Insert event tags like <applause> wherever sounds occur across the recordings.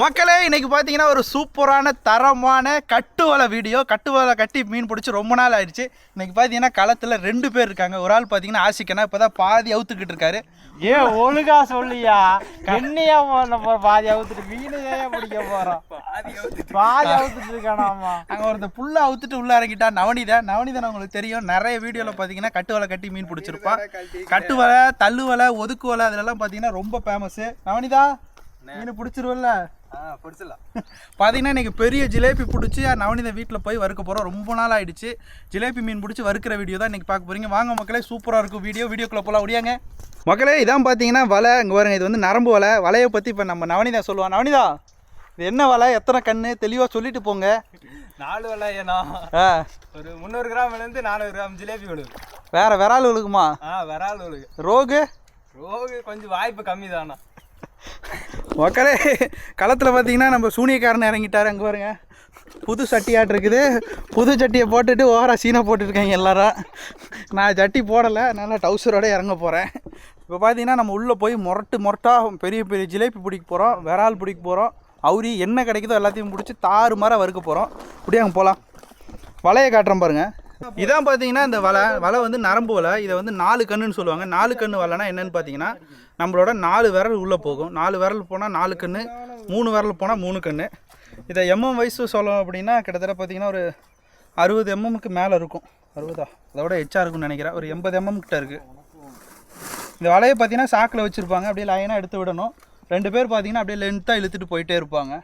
மக்களே இன்னைக்கு பார்த்தீங்கன்னா ஒரு சூப்பரான தரமான கட்டு வலை வீடியோ கட்டு வலை கட்டி மீன் பிடிச்சி ரொம்ப நாள் ஆயிடுச்சு. இன்னைக்கு பார்த்தீங்கன்னா களத்தில் ரெண்டு பேர் இருக்காங்க. ஒரு ஆள் பார்த்தீங்கன்னா ஆசிக்கனா இப்போ தான் பாதி அவுத்துக்கிட்டு இருக்காரு. ஏன் ஒழுங்கா சொல்லியா? என்னையா நம்ம பாதி அவுத்துட்டு மீனையே பிடிக்க போறோம்? பாதி அவுத்துட்டு இருக்கானாமா அங்கே ஒருத்த புல்ல அவுத்துட்டு உள்ள இறங்கிட்டா நவனிதா நவனிதா உங்களுக்கு தெரியும். நிறைய வீடியோவில் பார்த்தீங்கன்னா கட்டு வலை கட்டி மீன் பிடிச்சிருப்பான். கட்டு வலை தள்ளு வலை ஒதுக்கு வலை அதிலெல்லாம் பார்த்தீங்கன்னா ரொம்ப ஃபேமஸு நவனிதா மீன் பிடிச்சிருவல்ல? பிடிச்சலாம் பார்த்தீங்கன்னா இன்னைக்கு பெரிய ஜிலேபி பிடிச்சி நவனிதா வீட்டில் போய் வறுக்க போகிறோம் ரொம்ப நாள் ஆயிடுச்சு. ஜிலேபி மீன் பிடிச்சி வறுக்கிற வீடியோ தான் இன்னைக்கு பார்க்க போறீங்க. வாங்க மக்களே சூப்பராக இருக்கும் வீடியோ வீடியோக்குள்ளே போகலாம் ஒடியாங்க மக்களே இதான் பார்த்தீங்கன்னா வலை. இங்கே பாருங்க இது வந்து நரம்பு வலை. வலையை பற்றி இப்போ நம்ம நவனிதா சொல்லுவான் நவனிதா இது என்ன வலை? எத்தனை கண்ணு? தெளிவாக சொல்லிட்டு போங்க. நாலு வெள்ளை ஏனா? ஆ. ஒரு முந்நூறு கிராம்ல இருந்து நானூறு கிராம் ஜிலேபி விழுகு வேற விரால் விழுகுமா? ஆ விரால் விழுகு. ரோகு? ரோகு கொஞ்சம் வாய்ப்பு கம்மி தானா? மக்களே களத்தில் பார்த்தீங்கன்னா நம்ம சூனியக்காரன் இறங்கிட்டார். அங்கே பாருங்க. புது சட்டியாட்டு இருக்குது. புது சட்டியை போட்டுட்டு ஓவராக சீனை போட்டுருக்காங்க எல்லாரும். நான் சட்டி போடலை. அதனால் டவுசரோட இறங்க போகிறேன் இப்போ பார்த்தீங்கன்னா நம்ம உள்ளே போய் முரட்டு முரட்டாக பெரிய பெரிய ஜிலேபி பிடிக்க போகிறோம் விரால் பிடிக்க போகிறோம் அவுரி என்ன கிடைக்குதோ எல்லாத்தையும் பிடிச்சி தாறு மாதிரி வறுக்க போகிறோம் அப்படியே அங்கே போகலாம் வலையை காட்டுறேன் பாருங்கள் இதான் பார்த்தீங்கன்னா இந்த வலை. வலை வந்து நரம்பு வலை. இதை வந்து நாலு கண்ணுன்னு சொல்லுவாங்க. நாலு கண்ணு வலைனா என்னன்னு பார்த்தீங்கன்னா நம்மளோட நாலு விரல் உள்ளே போகும். நாலு விரல் போனால் நாலு கண்ணு மூணு விரல் போனால் மூணு கண்ணு. இதை எம்எம் வயசு சொல்லணும் அப்படின்னா கிட்டத்தட்ட பார்த்தீங்கன்னா ஒரு அறுபது எம்எம்க்கு மேலே இருக்கும். அறுபதா? அதோட எச்சா இருக்கும்னு நினைக்கிறேன். ஒரு எண்பது எம்எம் கிட்ட இருக்குது இந்த வலையை பார்த்தீங்கன்னா சாக்கில் வச்சுருப்பாங்க. அப்படியே லைனாக எடுத்து விடணும். ரெண்டு பேர் பார்த்தீங்கன்னா அப்படியே லென்த்தாக இழுத்துட்டு போயிட்டே இருப்பாங்க.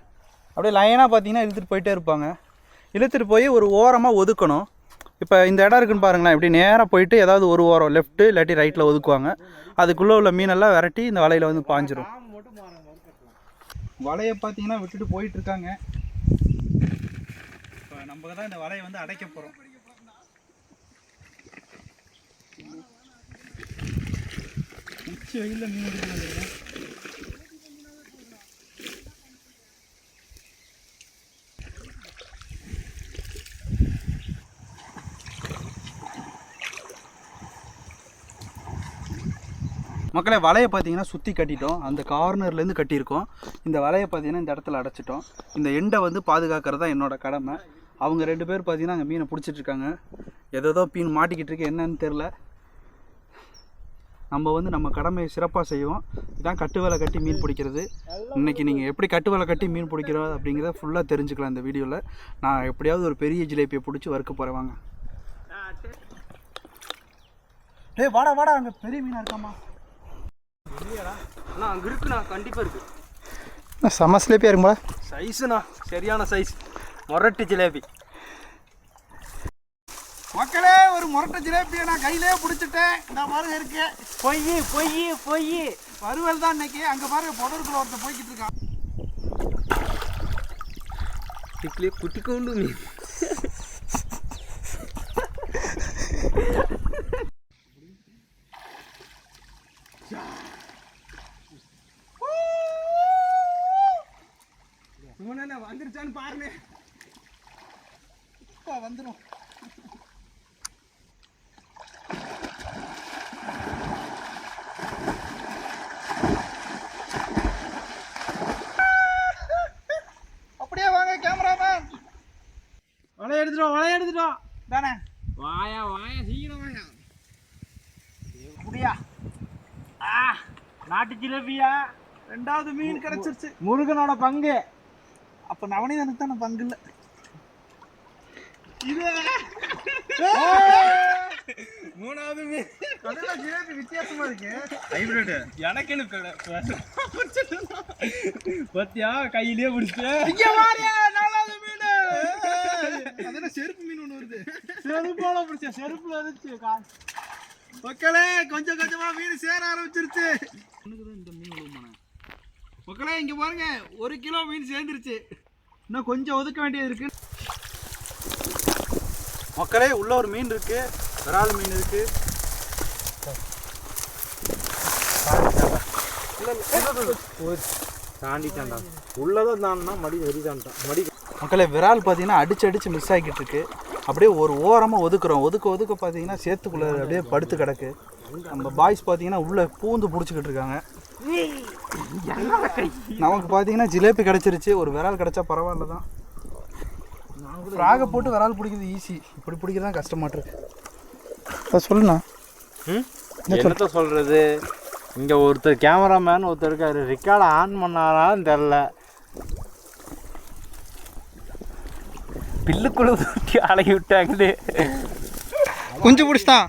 அப்படியே லைனாக பார்த்தீங்கன்னா இழுத்துட்டு போயிட்டே இருப்பாங்க. இழுத்துட்டு போய் ஒரு ஓரமாக ஒதுக்கணும். இப்போ இந்த இடம் இருக்குன்னு பாருங்களேன் இப்படி நேராக போயிட்டு ஏதாவது ஒரு ஓரம் லெஃப்ட்டு இல்லாட்டி ரைட்டில் ஒதுக்குவாங்க. அதுக்குள்ளே உள்ள மீனெல்லாம் விரட்டி இந்த வலையில் வந்து பாஞ்சிரும். வலையை பார்த்தீங்கன்னா விட்டுட்டு போயிட்டு இருக்காங்க. இப்போ நம்ம தான் இந்த வலையை வந்து அடைக்க போகிறோம் உச்சி வெயிலில் மீன் எடுக்கணும் மக்களே வலையை பார்த்தீங்கன்னா சுற்றி கட்டிட்டோம். அந்த கார்னர்லேருந்து கட்டியிருக்கோம். இந்த வலையை பார்த்தீங்கன்னா இந்த இடத்துல அடைச்சிட்டோம். இந்த எண்டை வந்து பாதுகாக்கிறது தான் என்னோட கடமை. அவங்க ரெண்டு பேர் பார்த்தீங்கன்னா அங்கே மீனை பிடிச்சிட்டு இருக்காங்க. ஏதோ மீன் மாட்டிக்கிட்டு இருக்கு. என்னன்னு தெரில நம்ம வந்து நம்ம கடமையை சிறப்பாக செய்வோம். இதான் கட்டு வலை கட்டி மீன் பிடிக்கிறது. இன்னைக்கு நீங்கள் எப்படி கட்டு வலை கட்டி மீன் பிடிக்கிறோம் அப்படிங்கிறத ஃபுல்லாக தெரிஞ்சுக்கலாம் இந்த வீடியோவில் நான் எப்படியாவது ஒரு பெரிய ஜிலேபியை பிடிச்சி வறுக்க போகிறேன் வாங்க. டேய் வாடா வாடா. அங்கே பெரிய மீனாக இருக்காமா அண்ணா அங்க இருக்குண்ணா. கண்டிப்பா இருக்கு. செம்ம ஸ்லேப்பியாக இருக்கும்போல சைஸ்ண்ணா சரியான சைஸ் மொரட்டு ஜிலேபி. மக்களே ஒரு முரட்டை ஜிலேபியை நான் கையிலே பிடிச்சிட்டேன். இந்த பாருங்க இருக்கு. பொய் பொய் பொய் வறுவல் தான் இன்னைக்கு. அங்கே பாருங்க புதருக்குள்ள ஒருத்தன் போய்கிட்டு இருக்கான். இட்லி குட்டிக்கொண்டு மீன் வந்துருச்சான்னு பாருங்க இப்போ வந்துடும் அப்படியே வாங்க கேமராமேன் வலை எடுத்துட்டோம் வலை எடுத்துட்டோம் தானே வாயா வாயா சீக்கிரம் வாயா அப்படியா ஆ நாட்டு ஜிலேபியா? ரெண்டாவது மீன் கிடைச்சிருச்சு. முருகனோட பங்கு. அப்போ நவனிதனுக்கு தானே பங்கு இல்லை? இது மூணாவது மீன். ஜிலேபி வித்தியாசமா இருக்கு. ஹைபிரிட் எனக்குன்னு பத்தியா? கையிலேயே வாரியா நாலாவது மீன். அதெல்லாம் செருப்பு மீன் ஒன்று வருது? செருப்போட பிடிச்ச செருப்புல இருந்துச்சு கா- மக்களே கொஞ்சம் கொஞ்சமா மீன் சேர ஆரம்பிச்சிருச்சு. இந்த மீன் விழுமானே மக்களே இங்க பாருங்க ஒரு கிலோ மீன் சேர்ந்துருச்சு. இன்னும் கொஞ்சம் ஒதுக்க வேண்டியது இருக்கு. மக்களே உள்ள ஒரு மீன் இருக்கு. விரால் மீன் இருக்கு. தாண்டிட்டான்டா. உள்ளதான் தான்னா மடி வெறிதான்ட்டான் மடி. மக்களே விரால் பார்த்தீங்கன்னா அடிச்சு அடிச்சு மிஸ் ஆகிட்டு இருக்கு. அப்படியே ஒரு ஓரமாக ஒதுக்குறோம். ஒதுக்க ஒதுக்க பார்த்தீங்கன்னா சேத்துக்குள்ள அப்படியே படுத்து கிடக்கு. நம்ம பாய்ஸ் பார்த்தீங்கன்னா உள்ள பூந்து பிடிச்சிக்கிட்டு இருக்காங்க. நமக்கு பார்த்தீங்கன்னா ஜிலேபி கிடச்சிருச்சு. ஒரு விரால் கிடச்சா பரவாயில்ல தான். ஃப்ராகை போட்டு விரால் பிடிக்கிறது ஈஸி இப்படி பிடிக்கிறது தான் கஷ்டமாட்டிருக்கு அதை சொல்லுண்ணா. என்னத்த சொல்றது? இங்க ஒருத்தர் கேமராமேன் ஒருத்தர் இருக்காரு. ரெக்கார்டை ஆன் பண்ணாரான்னு தெரில பில்லுக்குள்ள தூக்கி அழகி விட்டாங்களே. குஞ்சு பிடிச்சிட்டான்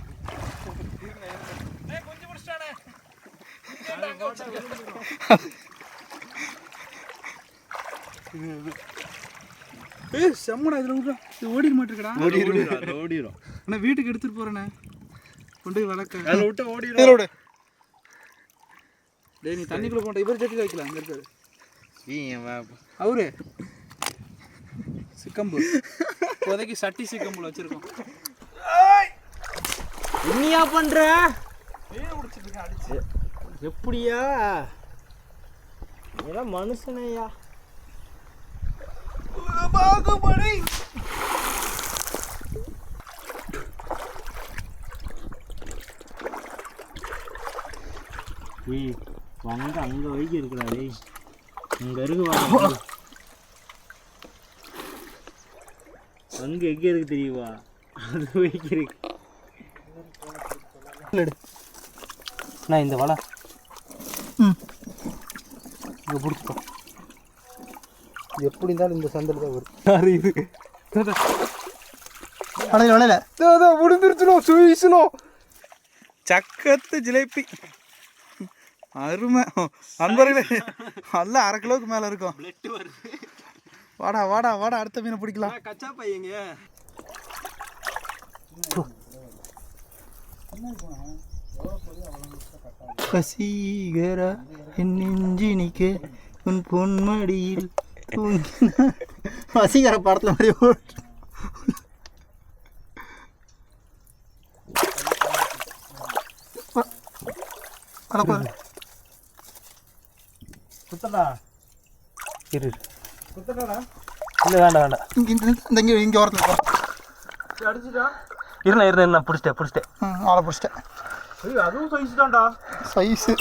ஏய் செம்மடா இதில் விட்றா இது ஓடிட மாட்டேங்கடா ஓடிடும் ஓடிடும் அண்ணா வீட்டுக்கு எடுத்துகிட்டு போகிறேண்ணே கொண்டு போய் வளர்க்க. அதில் விட்டு ஓடிடும் இதில் விடு. டேய் நீ தண்ணிக்குள்ளே போட்ட இவர் ஜட்டியில் வைக்கலாம் அங்கே இருக்காரு. அவரு? சிக்கம்பு. இப்போதைக்கு சட்டி சிக்கம்புல வச்சிருக்கோம். என்னையா பண்ற? எப்படியா? இதெல்லாம் மனுஷனையா? ஏய் வங்க அங்க வைக்க இருக்குடா டேய் இங்க இருக்கு அங்க எங்க இருக்கு தெரியுமா? அது வைக்க இருக்கு. எடு. நான் இந்த வலை. ம். இங்கே பிடிச்சிக்கோ. இது எப்படி இருந்தாலும் இந்த சந்தில் தான் வரும். அறியுது வளையல வளையல முடிஞ்சிருச்சுனோ சுயிசுனோ சக்கத்து ஜிலேபி. அருமை. நண்பர்களே நல்ல அரை கிலோவுக்கு மேலே இருக்கும். பிளட் வருது. வாடா வாடா வாடா அடுத்த மீனை பிடிக்கலாம். கச்சா பையங்க. வசீகரா என் நெஞ்சினிக்கு உன் பொன்மடியில் வசீகர படத்தில் மாதிரி ஓட்டு குத்தடா இரு. இல்லை வேண்டாம் வேண்டாம். இங்கே இந்த இங்கே இங்கே ஓரத்தில் அடிச்சுட்டா? இருண்ணா இருண்ணா இருண்ணா பிடிச்சிட்டேன் பிடிச்சிட்டேன். ம் ஆளை பிடிச்சிட்டேன். ஐயோ அதுவும் சைஸ் தான்டா. சைஸு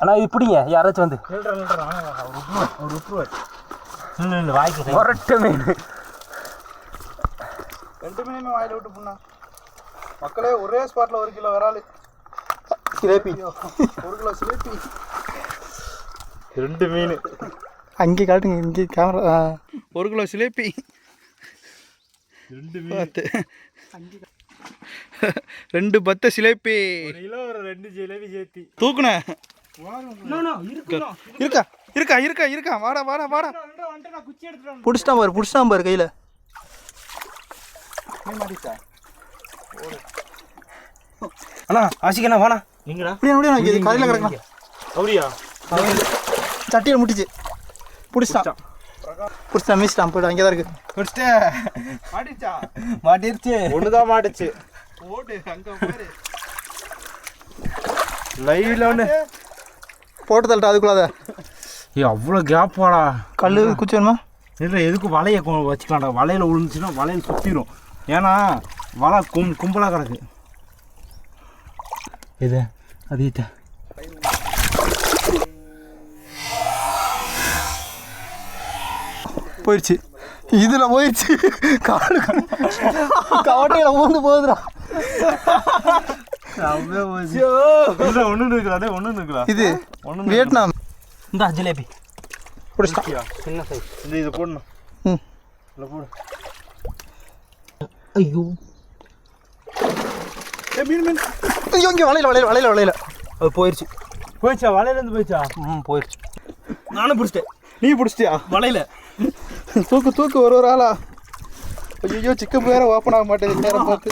அண்ணா இது பிடிங்க யாராச்சும் வந்து. அவர் விட்டுருவார் இல்லை இல்லை வாய்க்கு ஒரட்ட மீன் ரெண்டு மீனுமே வாயில் விட்டு போனா மக்களே ஒரே ஸ்பாட்டில் ஒரு கிலோ விரால் சிலேபி. ஒரு கிலோ சிலேபி. ரெண்டு மீன். அங்கே காட்டுங்க இங்கே கேமரா ஒரு கிலோ சிலேபி. ரெண்டு பார்த்து ரெண்டு பத்த சிலேபி. ஒரு கிலோ ஒரு ரெண்டு ஜிலேபி சேர்த்தி. தூக்குன? இருக்கா இருக்கா? இருக்கா இருக்கா இருக்கா? வாடா வாடா வாடா. பிடிச்சிட்டான் பாரு பிடிச்சிட்டான் பாரு கையில். அண்ணா ஆசிக்கண்ணா வாண்ணா. நீங்கடா. அப்படியே அப்படியே கடையில் கிடக்கலாம் அப்படியா? சட்டியில் முட்டிச்சு. பிடிச்சிட்டான் பிடிச்சிட்டான் மீச்சிட்டான் போய்ட்டு அங்கே தான் இருக்கு. குடிச்சிட்டே மாட்டிச்சா? மாட்டிருச்சு. ஒண்ணுதான் மாட்டுச்சு. ஓடு அங்கே பாரு. லைவ்ல ஒன்று போட்டு தள்ளிட்டு அதுக்குள்ளாத. ஏய் அவ்வளோ கேப் வாடா. கல் குச்சி வேணுமா? இல்லை எதுக்கு வலையை வச்சுக்கலாம்டா. வலையில் விழுந்துச்சுன்னா வலையில் சுற்றிடும் ஏன்னா வலை கும் கும்பலாக கிடக்கு. இது அதீட்ட போயிடுச்சு. இதில் போயிடுச்சு. காடு கவட்டையில் ஊந்து போகுதுடா. ஒன்று இருக்குடா ஒன்று இருக்குடா இது ஒன்று வியட்நாம். இந்த ஜிலேபி. பிடிச்சிட்டான் சின்ன சைஸ் இந்த இதை போடணும் ம். இல்லை போடு. ஐயோ. மீன் மீன். ஐயோ இங்கே வளையல வளையல வளையல வளையல அது போயிடுச்சு? போயிடுச்சா வலையிலேருந்து போயிடுச்சா? ம் போயிடுச்சு நானும் பிடிச்சிட்டேன். நீ பிடிச்சிட்டியா? வலையில. <laughs> தூக்கு தூக்கு ஒரு ஒரு ஆளா? ஐயோ சிக்கன் வேற ஓப்பன் ஆக மாட்டேங்குது நேரம் பார்த்து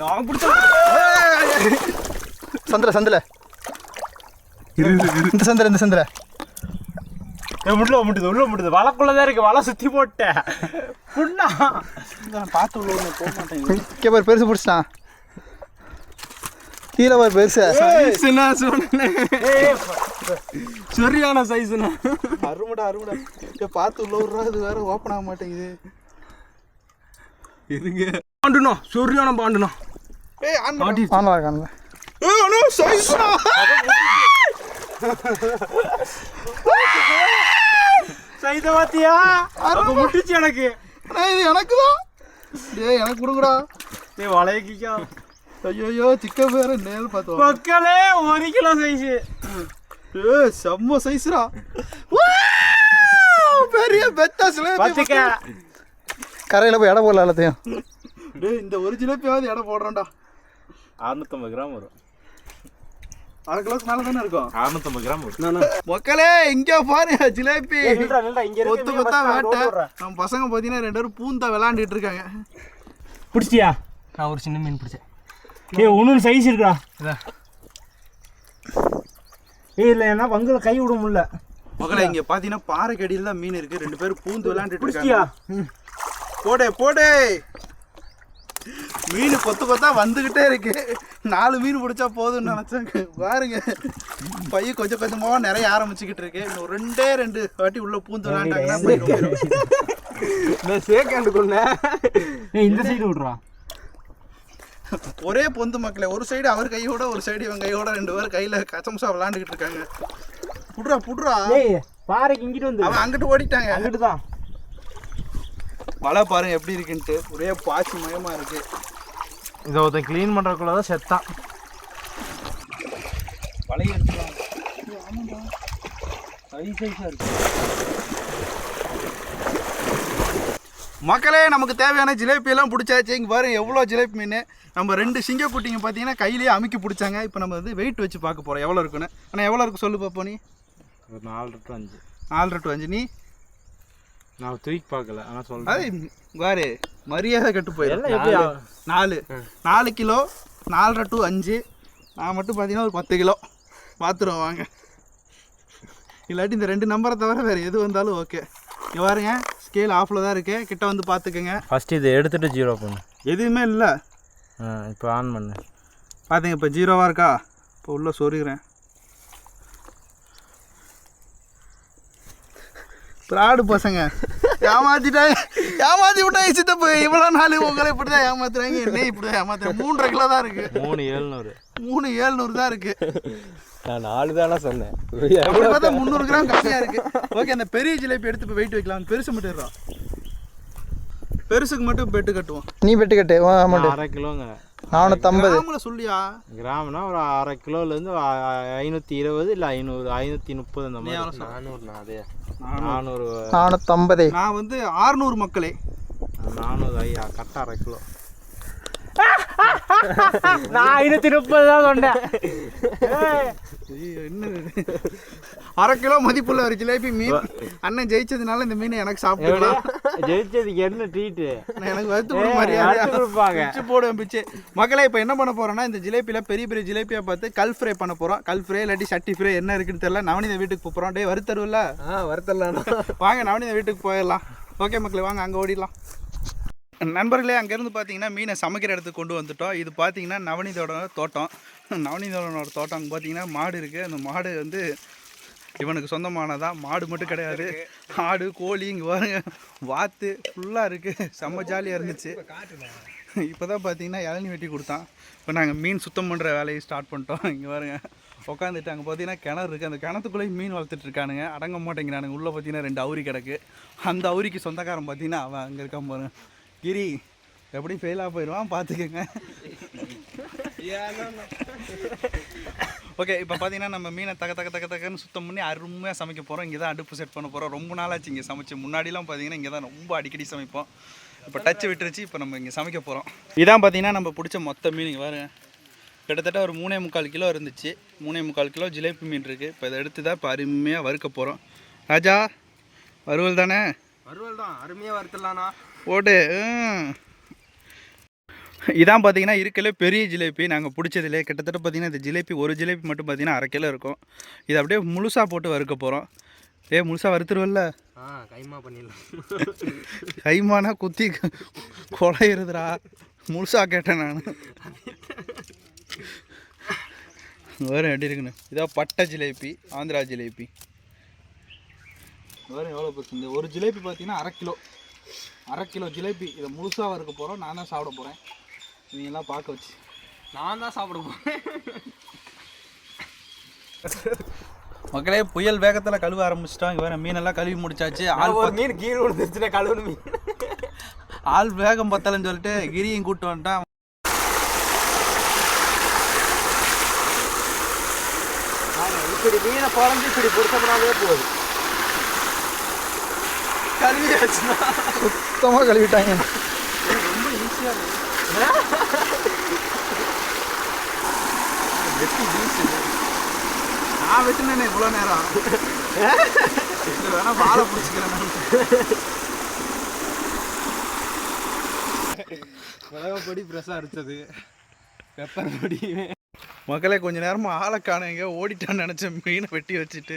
நான் பிடிச்ச சந்திர சந்திர. இந்த சந்திர இந்த சந்திர. உள்ள முட்டுது உள்ள முட்டுது. வலைக்குள்ளதான் இருக்கு வலை சுத்தி போட்டேன் புண்ணா. பார்த்து உள்ள ஒன்று போக மாட்டேங்குது. இங்கே பாரு பெருசு பிடிச்சிட்டான். கீழே பாரு பெருசு. சரியான சைஸ்ண்ணா அருமடா அருமடா. பார்த்து உள்ள விட்றா இது வேற ஓப்பன் ஆக மாட்டேங்குது. பாண்டுண்ணா சரியான பாண்டுண்ணா ஏய் ஆன் ஆன்ல காணல ஏய், அண்ணா, size-டா. சைத பாத்தியா அப்ப முட்டிச்சு எனக்கு. அண்ணா, இது எனக்கு தான் டேய் எனக்கு கொடுங்கடா. நீ வளையக்கிக்கா. ஐயோ சிக்கன் வேற நேல் பார்த்தோம் மக்களே ஒரு கிலோ சைஸ் செம்ம சைஸ்ரா பெரிய பெத்த சிலேபி கரையில போய் எடை போடல எல்லாத்தையும். டேய் இந்த ஒரு ஜிலேபியாவது எடை போடுறோம்டா அறுநூத்தம்பது கிராம் வரும். அரை கிலோக்கு மேல தானே இருக்கும்? அறுநூத்தம்பது கிராம் வரும். மக்களே இங்க பாரு ஜிலேபி. இருக்கு, கொத்து கொத்தா வேட்டை. நம்ம பசங்க பார்த்தீங்கன்னா ரெண்டு பேரும் பூந்தா விளாண்டுட்டு இருக்காங்க. பிடிச்சியா? நான் ஒரு சின்ன மீன் பிடிச்சேன். ஏய் ஒன்றும் சைஸ் இருக்குடா. இதான். ஏய் இல்லை ஏன்னா பங்குல கை விட முடியல. மக்களே இங்க பாத்தீங்கன்னா பாறை கடியில தான் மீன் இருக்கு. ரெண்டு பேரும் பூந்து விளாண்டுட்டு பிடிச்சியா இருக்காங்க போடே போடே. மீன் கொத்து கொத்தா வந்துகிட்டே இருக்கு. நாலு மீன் பிடிச்சா போதும்னு நினைச்சாங்க பாருங்க. பையன் கொஞ்சம் கொஞ்சமா நிறைய ஆரம்பிச்சுக்கிட்டு இருக்கு. இன்னும் ரெண்டே ரெண்டு வாட்டி உள்ள பூந்து ஏய் இந்த சைடு விடுறா. ஒரே பொந்து மக்களே ஒரு சைடு அவர் கையோட ஒரு சைடு இவன் கையோட ரெண்டு பேரும் கையில கச்சம்சா விளாண்டுக்கிட்டு இருக்காங்க. புட்றா ஏய் பாறைக்கு இங்கிட்டு வந்து. அவன் அங்கிட்டு ஓடிட்டாங்க. அங்கிட்டு தான் மழை பாருங்க எப்படி இருக்குன்ட்டு. ஒரே பாசி மயமா இருக்கு. இதை ஒருத்தன் க்ளீன் பண்ணுறக்குள்ள தான் செத்தான். பழைய எடுத்துக்கலாம். மக்களே நமக்கு தேவையான ஜிலேபி எல்லாம் பிடிச்சாச்சு. இங்கே பாருங்க எவ்வளோ ஜிலேபி மீன். நம்ம ரெண்டு சிங்கக்குட்டிங்க பார்த்தீங்கன்னா கையிலேயே அமுக்கி பிடிச்சாங்க. இப்போ நம்ம வந்து வெயிட் வச்சு பார்க்க போகிறோம் எவ்வளோ இருக்குன்னு. ஆனால் எவ்வளோ இருக்கு சொல்லு பாப்போம் நீ. ஒரு நாலு டு அஞ்சு. நாலரை டு அஞ்சு. நீ? நான் தூக்கி பார்க்கல. ஆனால் சொல்கிறேன் பாரு மரியாதை கட்டு போயிடும் நாலு. நாலு. கிலோ நாலரை டு அஞ்சு. நான் மட்டும் பார்த்தீங்கன்னா ஒரு பத்து கிலோ. பார்த்துருவோம் வாங்க. இல்லாட்டி இந்த ரெண்டு நம்பரை தவிர வேறு எது வந்தாலும் ஓகே இங்க பாருங்க. ஸ்கேல் ஆஃபில் தான் இருக்கு கிட்ட வந்து பார்த்துக்கோங்க. ஃபஸ்ட்டு இதை எடுத்துட்டு ஜீரோ பண்ணு. எதுவுமே இல்லை. இப்போ ஆன் பண்ணு. பார்த்தீங்க இப்போ ஜீரோவாக இருக்கா? இப்போ உள்ள சொருகிறேன். ப்ராடு பசங்க. ஏமாத்திட்டாங்க. ஏமாத்தி விட்டாங்க சித்தப்பு. இவ்வளோ நாள் உங்களை இப்படி தான் ஏமாத்துறாங்க என்ன இப்படி தான் ஏமாத்துறாங்க. மூன்றரை கிலோ தான் இருக்கு. மூணு ஏழ்நூறு. மூணு ஏழ்நூறு தான் இருக்கு. நான் நாலு தானே சொன்னேன். அப்படி பார்த்தா முந்நூறு கிராம் கம்மியாக இருக்கு. ஓகே அந்த பெரிய ஜிலேபி எடுத்து இப்போ வெயிட் வைக்கலாம். பெருசு மட்டும் பெருசுக்கு மட்டும் பெட்டு கட்டுவோம். நீ பெட்டு கட்டு அரை கிலோங்க. நானூற்றம்பது சொல்லியா? கிராம்னா ஒரு அரை கிலோலேருந்து ஐநூற்றி இருபது இல்லை ஐநூறு ஐநூற்றி முப்பது அந்த மாதிரி. நானூறுண்ணா அதே. நானூறு. நானூற்றம்பது நான் வந்து ஆறுநூறு மக்களே. நானூறு ஐயா கரெக்டாக அரை கிலோ. <laughs> நான் ஐநூற்றி முப்பது தான் சொன்னேன்? அரை கிலோ மதிப்புள்ள ஒரு ஜிலேபி மீன். அண்ணன் ஜெயிச்சதுனால இந்த மீனை எனக்கு சாப்பிட்டுக்கலாம். ஜெயிச்சதுக்கு என்ன ட்ரீட்டு எனக்கு வறுத்து கொடுப்பாங்க. பிச்சு போடுவேன் பிச்சு. மக்களே இப்போ என்ன பண்ண போறோம்னா இந்த ஜிலேபியில் பெரிய பெரிய ஜிலேபியை பார்த்து கல் ஃப்ரை பண்ண போறோம். கல் ஃப்ரை இல்லாட்டி சட்டி ஃப்ரை என்ன இருக்குன்னு தெரியல. நவனித வீட்டுக்கு போகிறோம் டே வறுத்தருவில்ல? ஆ வருத்தலாம் வாங்க நவனித வீட்டுக்கு போயிடலாம். ஓகே மக்களே வாங்க அங்கே ஓடிடலாம். நண்பர்களே அங்கேருந்து பார்த்தீங்கன்னா மீனை சமைக்கிற இடத்துக்கு கொண்டு வந்துட்டோம். இது பார்த்தீங்கன்னா நவனிதோட தோட்டம். நவனிதோட தோட்டம் அங்கே பார்த்தீங்கன்னா மாடு இருக்குது அந்த மாடு வந்து இவனுக்கு சொந்தமானதான் மாடு மட்டும் கிடையாது. ஆடு கோழி இங்கே பாருங்க. வாத்து ஃபுல்லாக இருக்குது செம்ம ஜாலியாக இருந்துச்சு. இப்போ தான் பார்த்தீங்கன்னா இளநி வெட்டி கொடுத்தான். இப்போ நாங்கள் மீன் சுத்தம் பண்ணுற வேலையை ஸ்டார்ட் பண்ணிட்டோம். இங்கே பாருங்க. உட்காந்துட்டு அங்கே பார்த்தீங்கன்னா கிணறு இருக்குது அந்த கிணத்துக்குள்ளேயும் மீன் வளர்த்துட்டு இருக்கானுங்க. அடங்க மாட்டேங்கிறானுங்க. உள்ளே பார்த்தீங்கன்னா ரெண்டு அவுரி கிடக்கு. அந்த அவுரிக்கு சொந்தக்காரன் பார்த்தீங்கன்னா அவன் அங்கே இருக்கான் பாருங்க. கிரி எப்படி ஃபெயிலாக போயிடுவான் பார்த்துக்கோங்க ஓகே இப்போ பார்த்தீங்கன்னா நம்ம மீனை தக்க தக்க தக்க தக்கன்னு சுத்தம் பண்ணி அருமையாக சமைக்க போகிறோம் இங்கே தான் அடுப்பு செட் பண்ண போகிறோம் ரொம்ப நாளாச்சு இங்கே சமைச்சு. முன்னாடிலாம் பார்த்தீங்கன்னா இங்கே தான் ரொம்ப அடிக்கடி சமைப்போம். இப்போ டச் விட்டுருச்சு இப்போ நம்ம இங்கே சமைக்க போகிறோம் இதான் பார்த்தீங்கன்னா நம்ம பிடிச்ச மொத்த மீன் இங்கே பாருங்க கிட்டத்தட்ட ஒரு மூணே முக்கால் கிலோ இருந்துச்சு. மூணே முக்கால் கிலோ ஜிலேபி மீன் இருக்குது இப்போ இதை எடுத்து தான் இப்போ அருமையாக வறுக்க போகிறோம் ராஜா வறுவல் தானே? வருவல் தான். அருமையாக வருத்தலாண்ணா போட்டு. இதான் பார்த்தீங்கன்னா இருக்கலே பெரிய ஜிலேபி. நாங்கள் பிடிச்சதுலே கிட்டத்தட்ட பார்த்தீங்கன்னா இந்த ஜிலேபி ஒரு ஜிலேபி மட்டும் பார்த்தீங்கன்னா அரை கிலோ இருக்கும். இதை அப்படியே முழுசாக போட்டு வறுக்க போகிறோம் ஏ முழுசாக வறுத்துருவல்ல? ஆ கைமா பண்ணிடலாம். கைமானா குத்தி கொலையிருதுடா முழுசாக கேட்டேன் நான். வேறு எப்படி இருக்குன்னு? இதான் பட்டை ஜிலேபி ஆந்திரா ஜிலேபி. வேறு எவ்வளோ பெருசு இந்த ஒரு ஜிலேபி பார்த்தீங்கன்னா அரை கிலோ. அரை கிலோ ஜிலேபி. இதை முழுசாக வறுக்க போகிறோம் நான் தான் சாப்பிட போகிறேன் நீங்களாம் பார்க்க வச்சு. நான் தான் சாப்பிட போறேன். மக்களே புயல் வேகத்தில் கழுவ ஆரம்பிச்சிட்டோம். இங்கே வேற மீனெல்லாம் கழுவி முடிச்சாச்சு. ஆள் ஒரு மீன் கீழே விழுந்துருச்சுன்னா கழுவுன மீன். ஆள் வேகம் பத்தலைன்னு சொல்லிட்டு கிரியும் கூட்டு வந்துட்டான். இப்படி மீனை குழம்பு இப்படி பிடிச்சோம்னாலே போதும். கழுவியாச்சுன்னா. சுத்தமாக கழுவிட்டாங்க. ரொம்ப ஈஸியாக இருக்கு வெட்டி வீசு நான் வெட்டினேனே இவ்வளோ நேரம். <laughs> இது வேணா வாழை பிடிச்சிக்கிறேன் மிளகா பொடி ஃப்ரெஷ்ஷாக அரைச்சது. பெப்பர் பொடி. மக்களே கொஞ்ச நேரமா ஆளை காணுங்க. ஓடிட்டான்னு நினச்சேன் மீனை வெட்டி வச்சுட்டு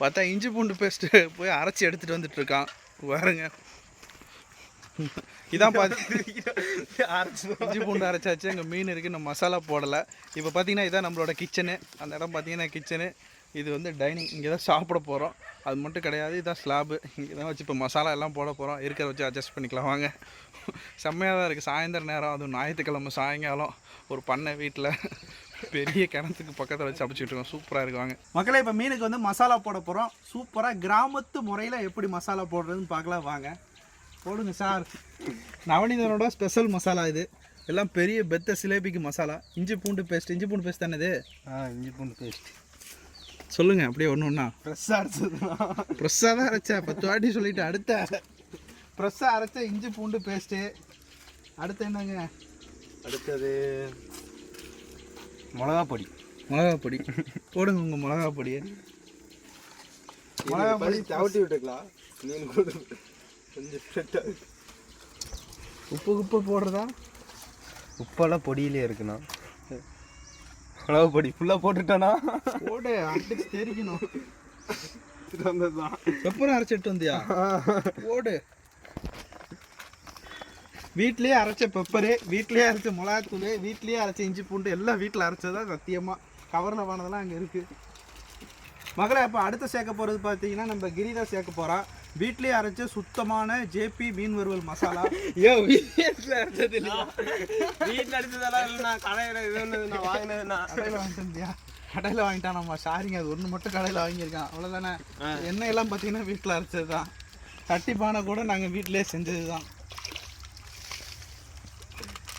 பார்த்தா இஞ்சி பூண்டு பேஸ்ட்டு போய் அரைச்சி எடுத்துட்டு வந்துட்டு இருக்கான். பாருங்க. இதான் பார்த்து இஞ்சி பூண்டு அரைச்சாச்சு எங்கள் மீன் இருக்குது இன்னும் மசாலா போடலை. இப்போ பார்த்தீங்கன்னா இதான் நம்மளோட கிச்சனு அந்த இடம் பார்த்தீங்கன்னா கிச்சனு இது வந்து டைனிங் இங்கே தான் சாப்பிட போகிறோம் அது மட்டும் கிடையாது இதான் ஸ்லாபு இங்கே தான் வச்சு இப்போ மசாலா எல்லாம் போட போகிறோம் இருக்கிற வச்சு அட்ஜஸ்ட் பண்ணிக்கலாம் வாங்க. செம்மையாக தான் இருக்குது சாயந்தரம் நேரம் அதுவும் ஞாயிற்றுக்கிழமை சாயங்காலம் ஒரு பண்ணை வீட்டில் பெரிய கிணத்துக்கு பக்கத்தில் வச்சு அடிச்சுட்டு இருக்கோம் சூப்பராக இருக்குவாங்க மக்களே இப்போ மீனுக்கு வந்து மசாலா போட போகிறோம் சூப்பராக கிராமத்து முறையில் எப்படி மசாலா போடுறதுன்னு பார்க்கலாம் வாங்க. போடுங்க சார். நவநீதனோட ஸ்பெஷல் மசாலா இது. எல்லாம் பெரிய பெத்த சிலேபிக்கு மசாலா. இஞ்சி பூண்டு பேஸ்ட் இஞ்சி பூண்டு பேஸ்ட் தானே இது? ஆ இஞ்சி பூண்டு பேஸ்ட் சொல்லுங்கள் அப்படியே ஒன்று ஒன்றா ஃப்ரெஷ்ஷாக அரைச்சதுண்ணா ப்ரெஸ்ஸாக தான் அரைச்சேன். பத்து வாட்டி சொல்லிட்டு அடுத்த. ப்ரெஸ்ஸாக அரைச்ச இஞ்சி பூண்டு பேஸ்ட்டு அடுத்து என்னங்க? அடுத்தது மிளகா பொடி மிளகா பொடி போடுங்க உங்கள் மிளகா பொடியை மிளகா பொடி தவட்டி விட்டுக்கலாம். மீன் கூட கொஞ்சம் உப்பு குப்பு போடுறதா? உப்பெல்லாம் பொடியிலே இருக்குண்ணா. மிளகா பொடி ஃபுல்லாக போட்டுட்டேண்ணா. போடு அடிச்சு தெரிக்கணும். பெப்பரும் அரைச்சிட்டு வந்தியா? போடு. வீட்லயே அரைச்ச பெப்பரு வீட்லயே அரைச்ச மிளகாத்தூள் வீட்லயே அரைச்ச இஞ்சி பூண்டு எல்லாம் வீட்டில் அரைச்சதா சத்தியமாக கவரில் வானதெல்லாம் அங்கே இருக்குது மகளே அப்போ அடுத்து சேர்க்க போகிறது பார்த்தீங்கன்னா நம்ம கிரிதா சேர்க்க போகிறோம் வீட்லயே அரைச்ச சுத்தமான ஜேபி மீன் வறுவல் மசாலா. ஐயோ வீட்டில் அரைச்சது இல்லையா? வீட்டில் அடிச்சதெல்லாம் இல்லைண்ணா. கடையில் இது ஒன்று நான் வாங்கினதுண்ணா. கடையில் வாங்கிட்டு வந்தியா கடையில் வாங்கிட்டானாம்மா சாரிங்க அது ஒன்று மட்டும் கடையில் வாங்கியிருக்கான். அவ்வளோதானே எண்ணெய் எல்லாம் பார்த்தீங்கன்னா வீட்டில் அரைச்சது தான் சட்டி பானை கூட நாங்கள் வீட்டிலே செஞ்சது தான்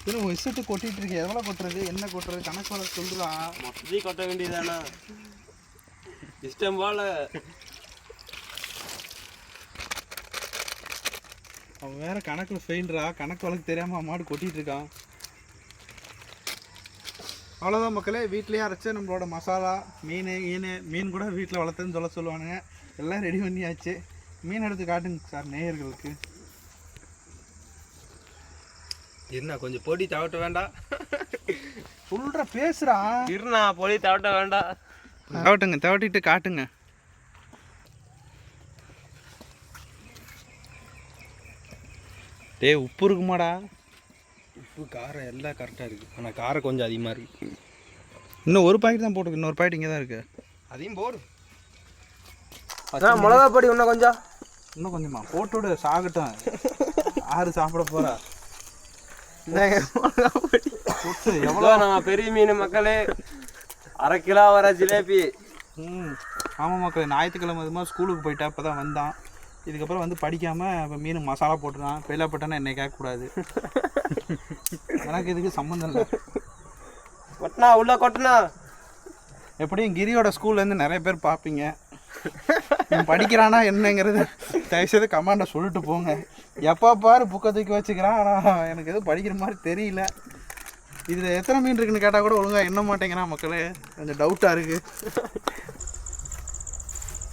திரும்ப விசிட்டு கொட்டிட்டு இருக்கேன் எவ்வளோ கொட்டுறது என்ன கொட்டுறது கணக்கு வழக்கு சொல்லுறான் மொத்தத்தையும் கொட்ட வேண்டியதானா இஷ்டம் போல. அவன் வேற கணக்கில் ஃபெயில்ரா கணக்கு வழக்கு தெரியாமல் மாடு கொட்டிட்டு இருக்கான். அவ்வளோதான் மக்களே வீட்லேயே அரைச்ச நம்மளோட மசாலா மீன் ஈனு மீன் கூட வீட்டில் வளர்த்துன்னு சொல்ல சொல்லுவானுங்க. எல்லாம் ரெடி பண்ணியாச்சு. மீன் எடுத்து காட்டுங்க சார் நேயர்களுக்கு. என்ன கொஞ்சம் பொடி தவட்ட வேண்டாம் சொல்கிற பேசுகிறா இருண்ணா பொடி தவட்ட வேண்டாம் தவட்டுங்க தவட்டிட்டு காட்டுங்க. டேய் உப்பு இருக்குமாடா? உப்பு காரம் எல்லாம் கரெக்டாக இருக்குது ஆனால் காரம் கொஞ்சம் அதிகமாக இருக்குது இன்னும் ஒரு பாக்கெட் தான் போட்டுருக்கு. இன்னொரு பாக்கெட் இங்கே தான் இருக்குது அதையும் போடு. அதான் மிளகா பொடி இன்னும் கொஞ்சம்? இன்னும் கொஞ்சமா. போட்டு விடு சாகட்டும். ஆறு சாப்பிட போறா? போட்டு எவ்வளோ? நம்ம பெரிய மீன் மக்களே அரை கிலோ வர ஜிலேபி. ம் ஆமாம் மக்களே ஞாயிற்றுக்கிழமை இது மாதிரி ஸ்கூலுக்கு போயிட்டா இப்போ தான் வந்தான். இதுக்கப்புறம் வந்து படிக்காமல் இப்போ மீன் மசாலா போட்டுருக்கான் பெயிலா போட்டானா என்னை கேட்கக்கூடாது. எனக்கு இதுக்கு சம்மந்தம் இல்லை. கொட்டினா உள்ள கொட்டினா? எப்படியும் கிரியோட ஸ்கூல்லேருந்து நிறைய பேர் பார்ப்பீங்க. படிக்கிறானா என்னங்கிறது தயவுசெய்து கமாண்டை சொல்லிட்டு போங்க. எப்போ பாரு புக்கை தூக்கி வச்சுக்கிறான். ஆனால் எனக்கு எதுவும் படிக்கிற மாதிரி தெரியல. இதில் எத்தனை மீன் இருக்குன்னு கேட்டால் கூட ஒழுங்காக எண்ண மாட்டேங்கிறான் மக்களே. கொஞ்சம் டவுட்டாக இருக்குது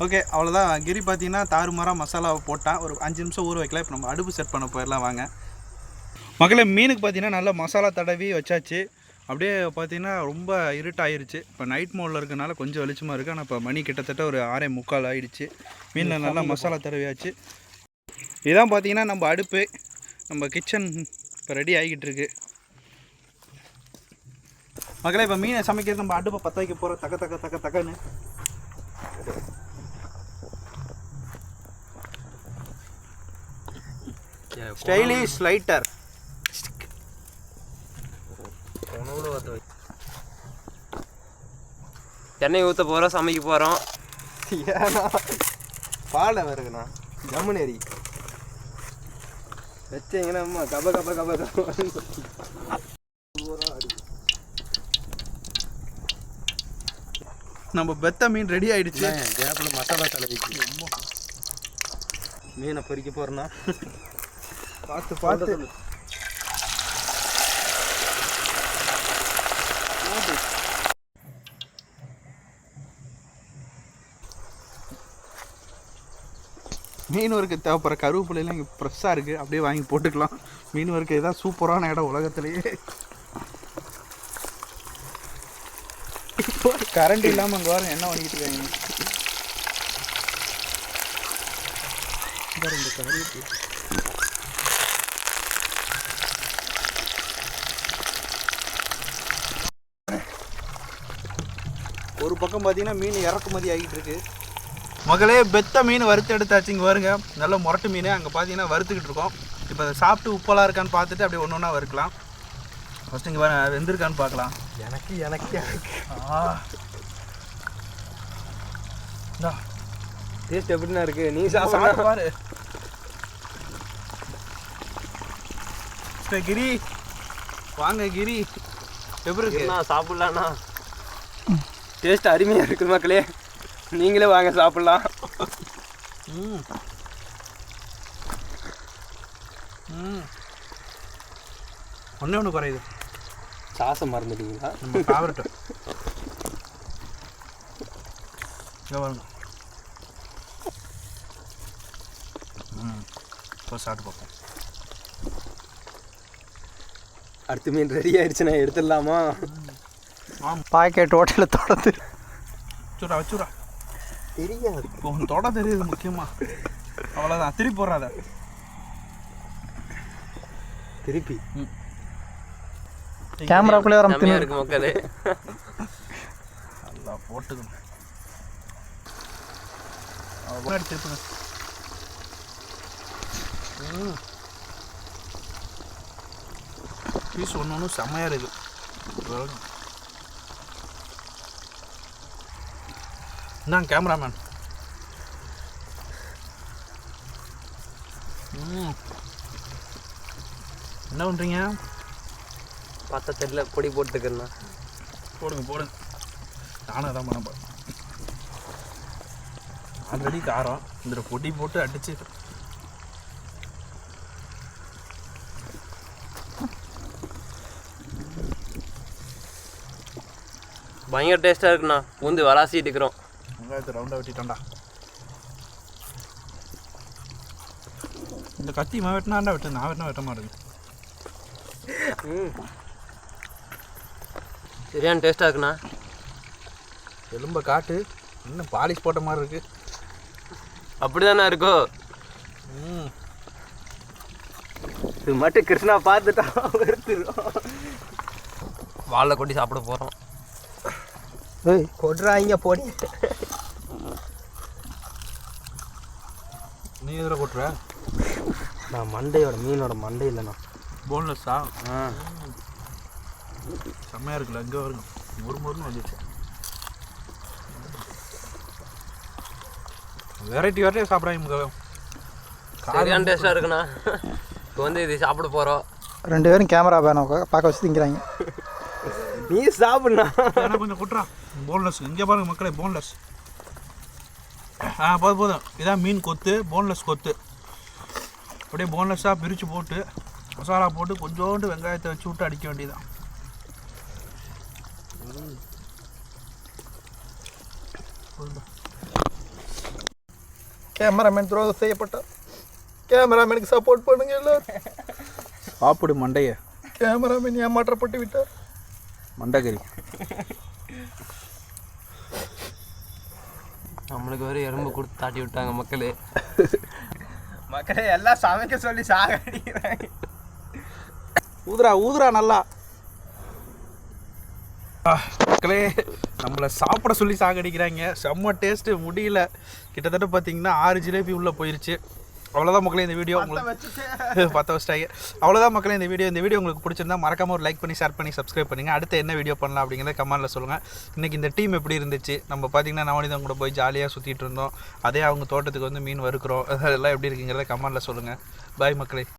ஓகே அவ்வளோதான் கிரி பார்த்தீங்கன்னா தாறுமாறாக மசாலாவை போட்டான். ஒரு அஞ்சு நிமிஷம் ஊற வைக்கலாம். இப்போ நம்ம அடுப்பு செட் பண்ண போயிடலாம் வாங்க. மக்களே மீனுக்கு பார்த்தீங்கன்னா நல்லா மசாலா தடவி வச்சாச்சு. அப்படியே பார்த்தீங்கன்னா ரொம்ப இருட்டாயிருச்சு. இப்போ நைட் மோடில் இருக்கனால கொஞ்சம் வெளிச்சமாக இருக்குது ஆனால் இப்போ மணி கிட்டத்தட்ட ஒரு ஆறே முக்கால் ஆயிடுச்சு. மீனில் நல்லா மசாலா தடவியாச்சு. இதான் பார்த்தீங்கன்னா நம்ம அடுப்பு. நம்ம கிச்சன் இப்போ ரெடி ஆகிக்கிட்டு இருக்கு. மக்களே இப்போ மீனை சமைக்கிறது நம்ம அடுப்பை பற்ற வைக்க போகிறோம் தக்க தக்க தக்க தக்கன்னு. ஸ்டைலிஷ் லைட்டர் எண்ணெய் ஊற்ற போகிறோம் சமைக்க போகிறோம் ஏன்னா பாலை வருதுண்ணா. ஜம்முனேரி வச்சீங்கன்னா அம்மா கப கப கப நம்ம பெத்த மீன் ரெடி ஆயிடுச்சு. கேப்பில் மசாலா தலைவிக்கு மீனை பொறிக்க போகிறேன்னா பார்த்து பார்த்து. மீன் வறுக்க தேவைப்படுற கருவேப்பிலையெல்லாம் இங்கே ஃப்ரெஷ்ஷாக இருக்குது அப்படியே வாங்கி போட்டுக்கலாம். மீன் வறுக்க இதான் சூப்பரான இடம் உலகத்துலேயே. கரண்ட் இல்லாமல் அங்கே வர என்ன பண்ணிக்கிட்டு இருக்காங்க? இந்த கருவேப்பிலை. ஒரு பக்கம் பார்த்தீங்கன்னா மீன் இறக்குமதி ஆகிட்டு இருக்கு. மகளே பெத்த மீன் வறுத்து எடுத்தாச்சு. இங்கே வருங்க நல்ல முரட்டு மீன். அங்கே பார்த்தீங்கன்னா வறுத்துக்கிட்டு இருக்கோம். இப்போ அதை சாப்பிட்டு உப்பெல்லாம் இருக்கான்னு பார்த்துட்டு அப்படியே ஒன்று ஒன்றா வறுக்கலாம். ஃபஸ்ட்டு இங்கே வர வெந்திருக்கான்னு பார்க்கலாம். எனக்கு எனக்கு எனக்கு. ஆ. இந்தா, டேஸ்ட் எப்படிண்ணா இருக்கு? நீ சாப்பிட்டு சாப்பிட. பாரு. கிரி. வாங்க கிரி. எப்படி இருக்கு? சாப்பிட்லாண்ணா டேஸ்ட் அருமையாக இருக்குது மக்களே. நீங்களே வாங்க சாப்பிட்லாம். ஒன்றே ஒன்று குறையுது. சாசம் மறந்துட்டீங்களா? நம்ம ஃபேவரட்டு பாருங்க. ம். இப்போ சாப்பிட்டு பார்ப்போம். அடுத்த மீன் ரெடி ஆயிடுச்சுண்ணா எடுத்துடலாமா? பாக்கெட் ஹோட்டலில் தொடர்ந்து வச்சுடா வச்சுடா தெரியாது. இப்போ உன் தொட தெரியுது முக்கியமாக அவ்வளோதான் திருப்பி போடுறாத. திருப்பி. கேமராக்குள்ளே வர செம்மையாக இருக்கு மக்களே. நல்லா போட்டுக்கணும் முன்னாடி திருப்புங்க பீஸ் ஒன்று ஒன்று செம்மையாக இருக்குது இந்தாங்க கேமராமேன் ம் என்ன பண்ணுறீங்க பார்த்தா தெரியல பொடி போட்டுக்கிறேண்ணா போடுங்க போடுங்க. நானும் அதான் பண்ண போகிறேன் ஆல்ரெடி காரம். இந்த பொடி போட்டு அடிச்சு. பயங்கர டேஸ்ட்டாக இருக்குண்ணா. பூந்து வளாசிட்டு இருக்கிறோம். வெங்காயத்தை ரவுண்டாக வெட்டிட்டோம்டா. இந்த கத்தி இவன் வெட்டினாண்டா வெட்டு நான் வெட்டினா வெட்ட மாட்டேங்குது சரியான டேஸ்ட்டாக இருக்குண்ணா. எலும்பை காட்டு. இன்னும் பாலிஷ் போட்ட மாதிரி இருக்கு. அப்படி தானே இருக்கோ? ம். இது மட்டும் கிருஷ்ணா பார்த்துட்டா வெறுத்துரும். வாழை கொட்டி சாப்பிட போகிறோம் ஏய். கொடுறாங்க போடி. நீ எதில் போட்டுற நான் மண்டையோட மீனோட மண்டை இல்லைண்ணா. போன்லெஸ்ஸா ஆ. செம்மையாக இருக்குல்ல இங்கே வருங்க ஒரு முருன்னு வந்துச்சு வெரைட்டி வெரைட்டியாக சாப்பிட்றாங்க சரியான டேஸ்ட்டாக இருக்குண்ணா. இப்போ வந்து இது சாப்பிட போகிறோம் ரெண்டு பேரும் கேமரா பேனை பார்க்க வச்சு திங்கிறாங்க. நீ சாப்பிட்ணா? ஏன்னா கொஞ்சம் குட்டுறா. போன்லெஸ் இங்கே பாருங்க மக்களே போன்லெஸ் ஆ போதும் போதும். இதான் மீன் கொத்து போன்லெஸ் கொத்து. அப்படியே போன்லெஸ்ஸாக பிரித்து போட்டு மசாலா போட்டு கொஞ்சோண்டு வெங்காயத்தை வச்சு விட்டு அடிக்க வேண்டியதான் கேமராமேன் துரோகம் செய்யப்பட்டார் கேமராமேனுக்கு சப்போர்ட் பண்ணுங்க எல்லாரும். சாப்பிடு மண்டைய. கேமராமேன் ஏமாற்றப்பட்டு விட்டார். மண்டகரி. நம்மளுக்கு ஒரு எறும்பு கொடுத்து தாட்டி விட்டாங்க மக்களே. மக்களே எல்லாம் சமைக்க சொல்லி சாகடிக்கிறாங்க. ஊதுரா ஊதுரா நல்லா. மக்களே நம்மளை சாப்பிட சொல்லி சாகடிக்கிறாங்க. செம்ம டேஸ்ட்டு முடியல. கிட்டத்தட்ட பார்த்தீங்கன்னா ஆறு ஜிலேபி உள்ளே போயிருச்சு. அவ்வளோதான் மக்களே இந்த வீடியோ உங்களுக்கு <laughs> பத்த வச்சிட்டாங்க. அவ்வளோதான் மக்களே இந்த வீடியோ இந்த வீடியோ உங்களுக்கு பிடிச்சிருந்தா மறக்காம ஒரு லைக் பண்ணி ஷேர் பண்ணி சப்ஸ்கிரைப் பண்ணுங்க. அடுத்து என்ன வீடியோ பண்ணலாம் அப்படிங்கிறத கமெண்ட்டில் சொல்லுங்கள் இன்றைக்கி இந்த டீம் எப்படி இருந்துச்சு? நம்ம பார்த்தீங்கன்னா நவனிதம் கூட போய் ஜாலியாக சுற்றிட்டு இருந்தோம். அதே அவங்க தோட்டத்துக்கு வந்து மீன் வறுக்கிறோம். <laughs> அதெல்லாம் எப்படி இருக்குங்கிறத கமெண்ட்டில் சொல்லுங்கள் பாய் மக்களே.